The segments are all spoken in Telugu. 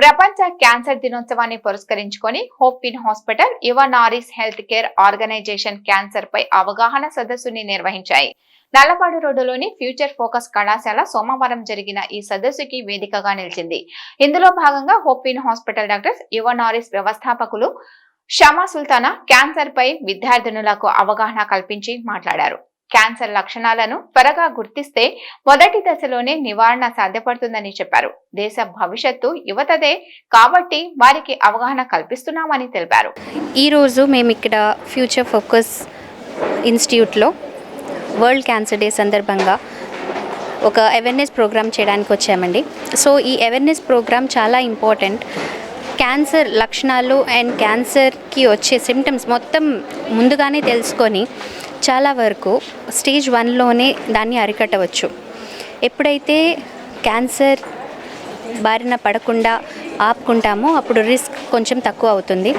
ప్రపంచ క్యాన్సర్ దినోత్సవాన్ని పురస్కరించుకొని hope in hospital Yuva Naris health care organisation cancer పై అవగాహన సదస్సుని నిర్వహించాయి. నల్లపాడు రోడ్డులోని ఫ్యూచర్ ఫోకస్ కళాశాల సోమవారం జరిగిన ఈ సదస్సుకి వేదికగా నిలిచింది. ఇందులో భాగంగా హోప్ ఇన్ హాస్పిటల్ డాక్టర్స్ యువ నారీస్ వ్యవస్థాపకులు షమా సుల్తానా క్యాన్సర్ పై విద్యార్థినులకు అవగాహన కల్పించి మాట్లాడారు. క్యాన్సర్ లక్షణాలను త్వరగా గుర్తిస్తే మొదటి దశలోనే నివారణ సాధ్యపడుతుందని చెప్పారు. దేశ భవిష్యత్తు యువతదే కాబట్టి వారికి అవగాహన కల్పిస్తున్నామని తెలిపారు. ఈరోజు మేము ఇక్కడ ఫ్యూచర్ ఫోకస్ ఇన్స్టిట్యూట్లో వరల్డ్ క్యాన్సర్ డే సందర్భంగా ఒక అవేర్నెస్ ప్రోగ్రామ్ చేయడానికి వచ్చామండి. సో ఈ అవేర్నెస్ ప్రోగ్రామ్ చాలా ఇంపార్టెంట్ క్యాన్సర్ లక్షణాలు అండ్ క్యాన్సర్కి వచ్చే సిమ్టమ్స్ మొత్తం ముందుగానే తెలుసుకొని చాలా వరకు స్టేజ్ వన్లోనే దాన్ని అరికట్టవచ్చు. ఎప్పుడైతే క్యాన్సర్ బారిన పడకుండా ఆపుకుంటామో అప్పుడు రిస్క్ కొంచెం తక్కువ అవుతుంది.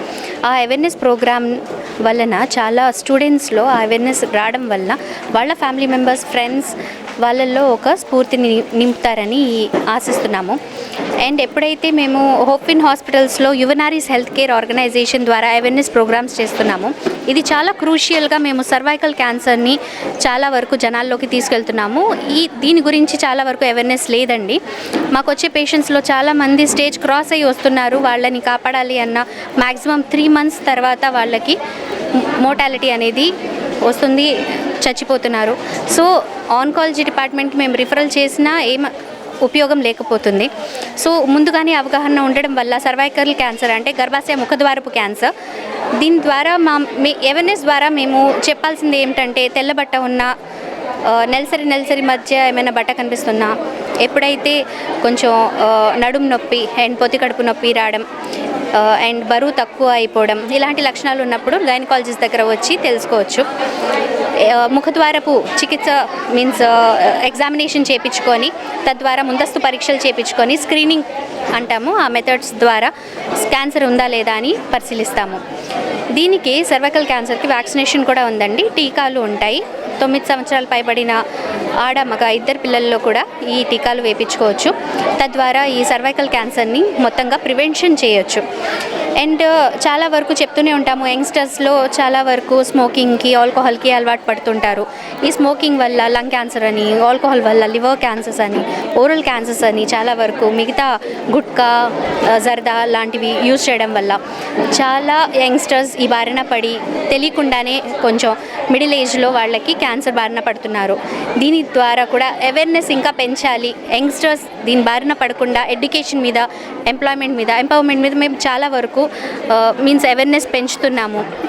ఆ అవేర్నెస్ ప్రోగ్రామ్ వలన చాలా స్టూడెంట్స్లో ఆ అవేర్నెస్ రావడం వలన వాళ్ళ ఫ్యామిలీ మెంబర్స్ ఫ్రెండ్స్ వాళ్ళల్లో ఒక స్ఫూర్తిని నింపుతారని ఆశిస్తున్నాము. అండ్ ఎప్పుడైతే మేము హోప్ హాస్పిటల్స్లో యువనారీస్ హెల్త్ కేర్ ఆర్గనైజేషన్ ద్వారా అవేర్నెస్ ప్రోగ్రామ్స్ చేస్తున్నాము ఇది చాలా క్రూషియల్గా మేము సర్వైకల్ క్యాన్సర్ని చాలా వరకు జనాల్లోకి తీసుకెళ్తున్నాము. ఈ దీని గురించి చాలా వరకు అవేర్నెస్ లేదండి. మాకు వచ్చే పేషెంట్స్లో చాలామంది స్టేజ్ క్రాస్ అయ్యి వస్తున్నారు వాళ్ళని కాపాడాలి అన్న మ్యాక్సిమం త్రీ మంత్స్ తర్వాత వాళ్ళకి మోటాలిటీ అనేది వస్తుంది చచ్చిపోతున్నారు. సో ఆన్కాలజీ డిపార్ట్మెంట్కి మేము రిఫరల్ చేసినా ఏం ఉపయోగం లేకపోతుంది. సో ముందుగానే అవగాహన ఉండడం వల్ల సర్వైకల్ క్యాన్సర్ అంటే గర్భాశయ ముఖద్వారపు క్యాన్సర్. దీని ద్వారా మా మీ అవేర్నెస్ ద్వారా మేము చెప్పాల్సింది ఏమిటంటే తెల్లబట్ట ఉన్న నెలసరి నెలసరి మధ్య ఏమైనా బట్ట కనిపిస్తున్నా ఎప్పుడైతే కొంచెం నడుము నొప్పి అండ్ పొత్తి కడుపు నొప్పి రావడం అండ్ బరువు తక్కువ అయిపోవడం ఇలాంటి లక్షణాలు ఉన్నప్పుడు గైనకాలజిస్ట్ దగ్గర వచ్చి తెలుసుకోవచ్చు. ముఖద్వారపు చికిత్స మీన్స్ ఎగ్జామినేషన్ చేయించుకొని తద్వారా ముందస్తు పరీక్షలు చేయించుకొని స్క్రీనింగ్ అంటాము. ఆ మెథడ్స్ ద్వారా క్యాన్సర్ ఉందా లేదా అని పరిశీలిస్తాము. దీనికి సర్వైకల్ క్యాన్సర్కి వ్యాక్సినేషన్ కూడా ఉందండి. టీకాలు ఉంటాయి. తొమ్మిది సంవత్సరాలు పైబడిన ఆడ మగ ఇద్దరు పిల్లల్లో కూడా ఈ టీకాలు వేయించుకోవచ్చు. తద్వారా ఈ సర్వైకల్ క్యాన్సర్ని మొత్తంగా ప్రివెన్షన్ చేయొచ్చు. అండ్ చాలా వరకు చెప్తూనే ఉంటాము యంగ్స్టర్స్లో చాలా వరకు స్మోకింగ్కి ఆల్కహాల్కి అలవాటు పడుతుంటారు. ఈ స్మోకింగ్ వల్ల లంగ్ క్యాన్సర్ అని ఆల్కహాల్ వల్ల లివర్ క్యాన్సర్స్ అని ఓరల్ క్యాన్సర్స్ అని చాలా వరకు మిగతా గుట్కా జర్దా లాంటివి యూజ్ చేయడం వల్ల చాలా యంగ్స్టర్స్ ఈ బారిన పడి తెలియకుండానే కొంచెం మిడిల్ ఏజ్లో వాళ్ళకి క్యాన్సర్ బారిన పడుతున్నారు. దీని ద్వారా కూడా అవేర్నెస్ ఇంకా పెంచాలి. యంగ్స్టర్స్ దీని బారిన పడకుండా ఎడ్యుకేషన్ మీద ఎంప్లాయ్మెంట్ మీద ఎంపవర్మెంట్ మీద మేము చాలా వరకు uh, మీన్స్ అవేర్నెస్ పెంచుతున్నాము.